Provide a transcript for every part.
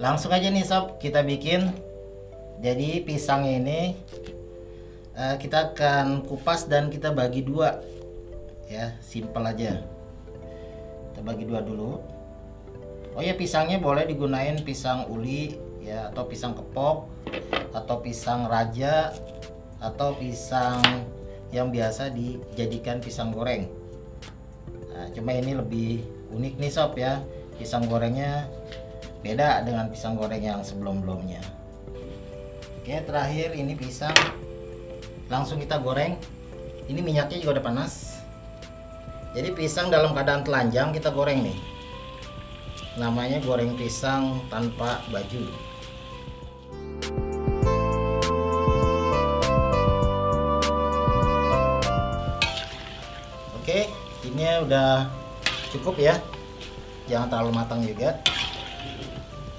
langsung aja nih sob. Kita bikin. Jadi pisang ini eh, kita akan kupas dan kita bagi dua. Ya simple aja. Kita bagi dua dulu. Oh ya pisangnya boleh digunain pisang uli ya atau pisang kepok atau pisang raja atau pisang yang biasa dijadikan pisang goreng. Nah, cuma ini lebih unik nih sob ya. Pisang gorengnya beda dengan pisang goreng yang sebelum-belumnya. Oke terakhir ini pisang. Langsung kita goreng. Ini minyaknya juga udah panas. Jadi pisang dalam keadaan telanjang kita goreng nih. Namanya goreng pisang tanpa baju. Oke ini udah cukup ya. Jangan terlalu matang juga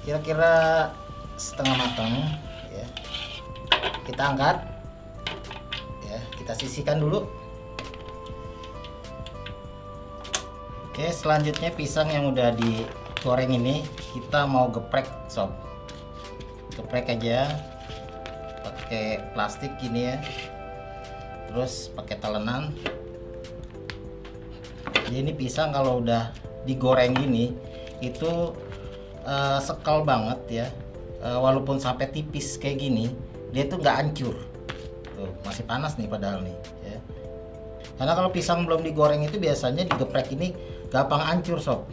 kira-kira setengah matang ya. Kita angkat. Ya kita sisihkan dulu. Oke selanjutnya pisang yang udah digoreng ini kita mau geprek sob. Geprek aja. Pakai plastik gini ya. Terus pakai talenan. Jadi ini pisang kalau udah digoreng gini itu uh, sekal banget ya. Uh, walaupun sampai tipis kayak gini dia tuh nggak hancur. Tuh masih panas nih padahal nih ya. Karena kalau pisang belum digoreng itu biasanya digeprek ini gampang hancur sob.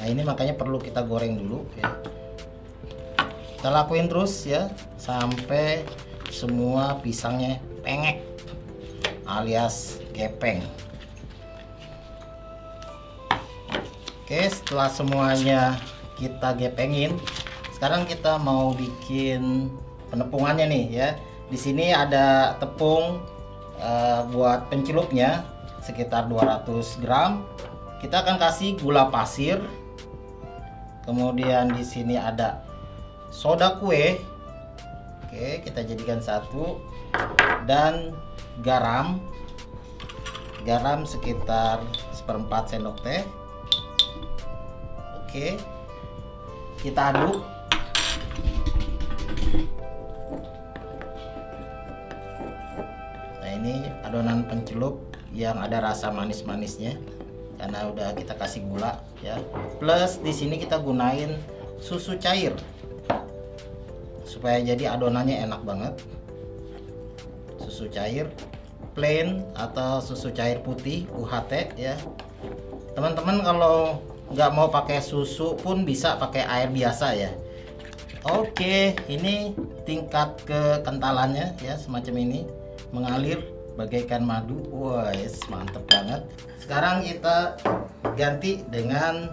Nah ini makanya perlu kita goreng dulu ya. Kita lakuin terus ya sampai semua pisangnya pengek alias gepeng Oke, setelah semuanya kita gepengin, sekarang kita mau bikin penepungannya nih ya. Di sini ada tepung uh, buat pencelupnya sekitar 200 gram. Kita akan kasih gula pasir. Kemudian di sini ada soda kue. Oke, kita jadikan satu dan garam. Garam sekitar seperempat sendok teh Oke. Kita aduk. Nah, ini adonan pencelup yang ada rasa manis-manisnya karena udah kita kasih gula ya. Plus di sini kita gunain susu cair. Supaya jadi adonannya enak banget. Susu cair plain atau susu cair putih UHT ya. Teman-teman kalau nggak mau pakai susu pun bisa pakai air biasa ya. Oke ini tingkat kekentalannya ya semacam ini. Mengalir bagaikan madu. Wah yes, mantep banget. Sekarang kita ganti dengan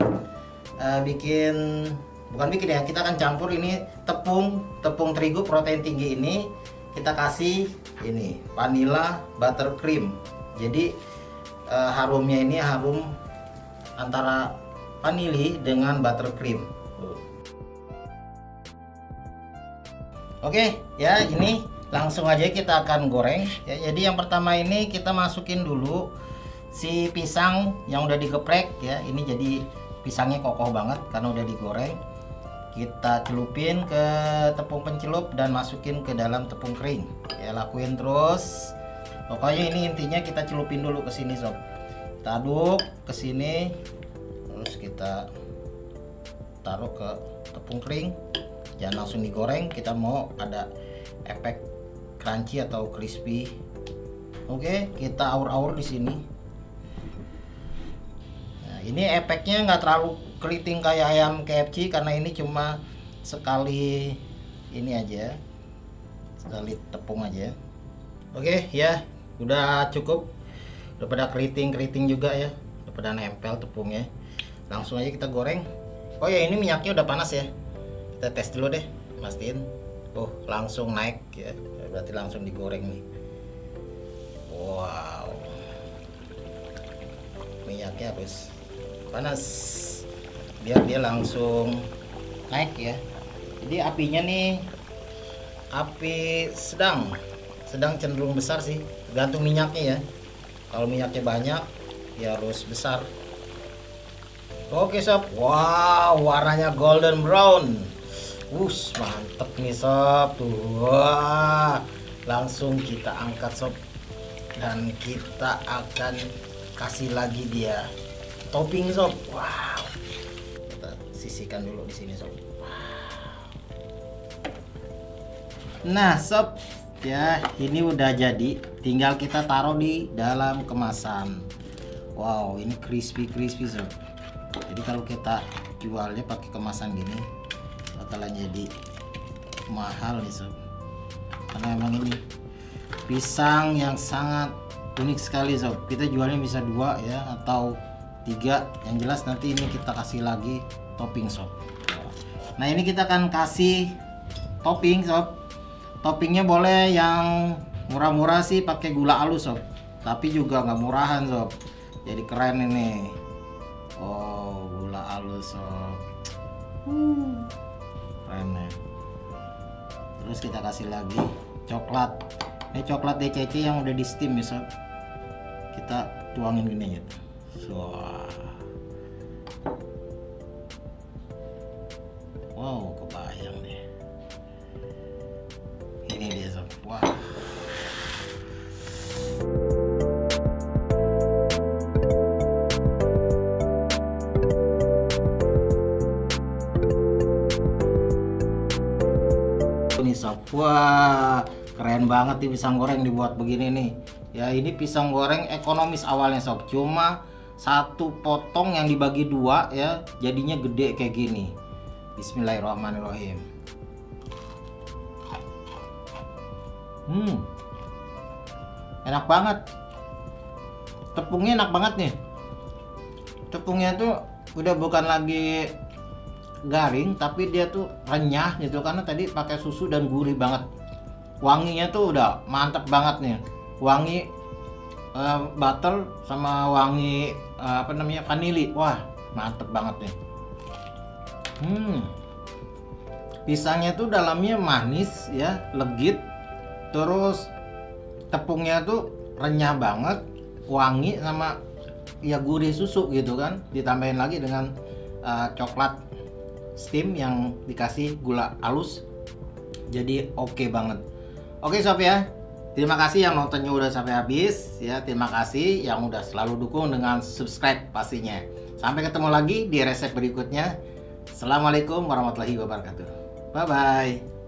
uh, bikin bukan bikin ya kita akan campur ini tepung tepung terigu protein tinggi ini. Kita kasih ini vanilla buttercream. Jadi uh, harumnya ini harum antara vanili dengan buttercream. Oke, ya ini langsung aja kita akan goreng. Ya, jadi yang pertama ini kita masukin dulu si pisang yang udah digeprek ya. Ini jadi pisangnya kokoh banget karena udah digoreng. Kita celupin ke tepung pencelup dan masukin ke dalam tepung kering. Ya, lakuin terus. Pokoknya ini intinya kita celupin dulu ke sini sob. Kita aduk ke sini kita taruh ke tepung kering jangan langsung digoreng kita mau ada efek crunchy atau crispy. Oke kita aur-aur di sini. Nah, ini efeknya nggak terlalu keriting kayak ayam KFC karena ini cuma sekali ini aja sekali tepung aja. Oke ya udah cukup. Udah pada keriting keriting juga ya udah pada nempel tepungnya langsung aja kita goreng. Oh ya ini minyaknya udah panas ya. Kita tes dulu deh mastiin. Oh langsung naik ya. Berarti langsung digoreng nih. Wow. Minyaknya habis. Panas. Biar dia langsung naik ya. Jadi apinya nih api sedang. Sedang cenderung besar sih. Gantung minyaknya ya. Kalau minyaknya banyak ya harus besar Oke sob, wow warnanya golden brown. Us mantep nih sob, tuh wah langsung kita angkat sob dan kita akan kasih lagi dia topping sob. Wow, kita sisihkan dulu di sini sob. Nah sob, ya ini udah jadi, tinggal kita taruh di dalam kemasan. Wow, ini crispy crispy sob jadi kalau kita jualnya pakai kemasan gini bakalan jadi mahal nih sob. Karena emang ini pisang yang sangat unik sekali sob. Kita jualnya bisa dua ya atau tiga. Yang jelas nanti ini kita kasih lagi topping sob. Nah ini kita akan kasih topping sob. Toppingnya boleh yang murah-murah sih pakai gula halus sob. Tapi juga nggak murahan sob. Jadi keren ini oh gula halus sob Hmm. keren ya. Terus kita kasih lagi coklat. Ini coklat DCC yang udah di steam ya kita tuangin gini gitu Wah. wow kebayang deh ini dia sob. Wah. ini wah keren banget nih pisang goreng dibuat begini nih. Ya ini pisang goreng ekonomis awalnya sob. Cuma satu potong yang dibagi dua ya jadinya gede kayak gini. Bismillahirrahmanirrahim. Hmm. Enak banget. Tepungnya enak banget nih. Tepungnya tuh udah bukan lagi garing tapi dia tuh renyah gitu karena tadi pakai susu dan gurih banget. Wanginya tuh udah mantep banget nih. Wangi eh, butter sama wangi eh, apa namanya vanili. Wah mantep banget nih. Hmm. Pisangnya tuh dalamnya manis ya legit. Terus tepungnya tuh renyah banget wangi sama ya gurih susu gitu kan. Ditambahin lagi dengan eh, coklat steam yang dikasih gula halus. Jadi oke banget. Oke sob ya. Terima kasih yang nontonnya udah sampai habis ya. Terima kasih yang udah selalu dukung dengan subscribe pastinya. Sampai ketemu lagi di resep berikutnya. Assalamualaikum warahmatullahi wabarakatuh. Bye bye